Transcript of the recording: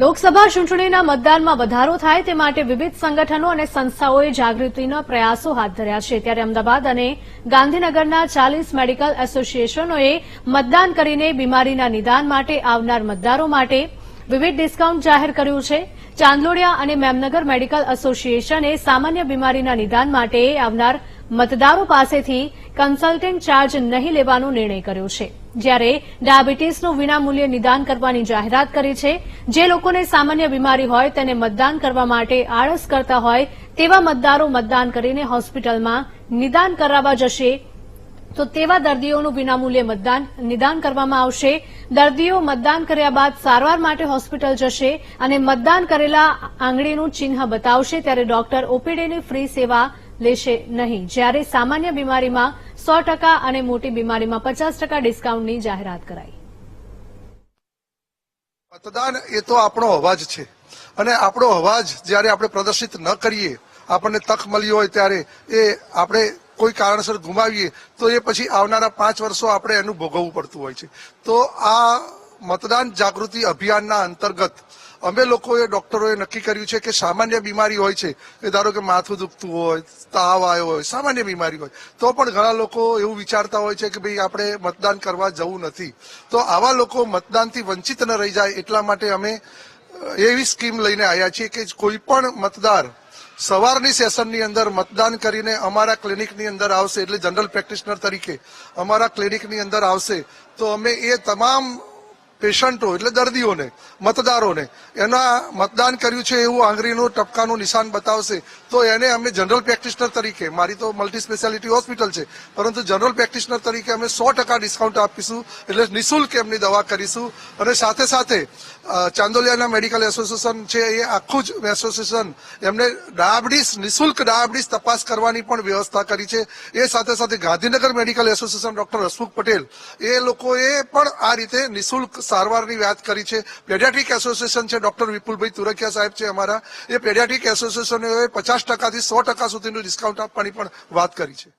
લોકસભા ચૂંટણીના મતદાનમાં વધારો થાય તે માટે વિવિધ સંગઠનો અને સંસ્થાઓએ જાગૃતિના પ્રયાસો હાથ ધર્યા છે. ત્યારે અમદાવાદ અને ગાંધીનગરના ચાલીસ મેડિકલ એસોસિએશનોએ મતદાન કરીને બીમારીના નિદાન માટે આવનાર મતદારો માટે વિવિધ ડિસ્કાઉન્ટ જાહેર કર્યું છે. ચાંદલોડિયા અને મેમનગર મેડિકલ એસોસિએશને સામાન્ય બીમારીના નિદાન માટે આવનાર મતદારો પાસેથી કન્સલ્ટન્ટ ચાર્જ નહીં લેવાનો નિર્ણય કર્યો છે. જ્યારે ડાયાબિટીસનું વિનામૂલ્યે નિદાન કરવાની જાહેરાત કરી છે, જે લોકોને સામાન્ય બીમારી હોય તેને મતદાન કરવા માટે આળસ કરતા હોય તેવા મતદારો મતદાન કરીને હોસ્પિટલમાં નિદાન કરાવવા જશે. તો તેવા દર્દીઓનું વિનામૂલ્યે મતદાન, નિદાન કરવામાં આવશે. દર્દીઓ મતદાન કર્યા બાદ સારવાર માટે હોસ્પિટલ જશે અને મતદાન કરેલા આંગળીનું ચિહ્ન બતાવશે. ત્યારે ડોક્ટર ઓપીડીની ફ્રી સેવા લેશે નહીં. જ્યારે સામાન્ય બીમારીમાં સો અને મોટી બીમારીમાં પચાસ ડિસ્કાઉન્ટની જાહેરાત કરાઈ. મતદાન એ તો આપણો અવાજ છે. અને આપણો અવાજ જ્યારે આપણે પ્રદર્શિત ન કરીએ, આપણને તક મળી હોય ત્યારે એ આપણે કોઈ કારણસર ગુમાવીએ, તો એ પછી આવનારા પાંચ વર્ષો આપણે એનું ભોગવવું પડતું હોય છે. તો આ મતદાન જાગૃતિ અભિયાનના અંતર્ગત અમે લોકોએ, ડોક્ટરોએ નક્કી કર્યું છે કે સામાન્ય બીમારી હોય છે, એ ધારો કે માથું દુખતું હોય, તાવ આવ્યો હોય, સામાન્ય બીમારી હોય, તો પણ ઘણા લોકો એવું વિચારતા હોય છે કે ભાઈ આપણે મતદાન કરવા જવું નથી. તો આવા લોકો મતદાનથી વંચિત ન રહી જાય એટલા માટે અમે એવી સ્કીમ લઈને આવ્યા છીએ કે કોઈ પણ મતદાર સવારની સેશનની અંદર મતદાન કરીને અમારા ક્લિનિકની અંદર આવશે, એટલે જનરલ પ્રેક્ટિશનર તરીકે અમારા ક્લિનિકની અંદર આવશે, તો અમે એ તમામ પેશન્ટો, એટલે દર્દીઓને, મતદારોને, એના મતદાન કર્યું છે એવું આંગળીનું ટપકાનું નિશાન બતાવશે, તો એને અમે જનરલ પ્રેક્ટિશનર તરીકે, મારી તો મલ્ટી સ્પેશિયાલિટી હોસ્પિટલ છે, પરંતુ જનરલ પ્રેક્ટિશનર તરીકે અમે સો ટકા ડિસ્કાઉન્ટ આપીશું, એટલે નિઃશુલ્ક એમની દવા કરીશું, અને સાથે સાથે ચાંદોલિયાના મેડિકલ એસોસિએશન છે એ આખું જ એસોસિએશન, એમને ડાયાબિટીસ, નિઃશુલ્ક ડાયાબિટીસ તપાસ કરવાની પણ વ્યવસ્થા કરી છે, એ સાથે સાથે Gandhinagar medical association doctor Hasmukh Patel, એ લોકોએ પણ આ રીતે નિઃશુલ્ક સારવારની વાત કરી છે. પેડિયાટ્રિક એસોસિએશન છે, ડોક્ટર વિપુલભાઈ તુરખિયા સાહેબ છે અમારા. એ પેડિયાટ્રિક એસોસિએશનોએ પચાસ ટકાથી સો ટકા સુધીનું ડિસ્કાઉન્ટ આપવાની પણ વાત કરી છે.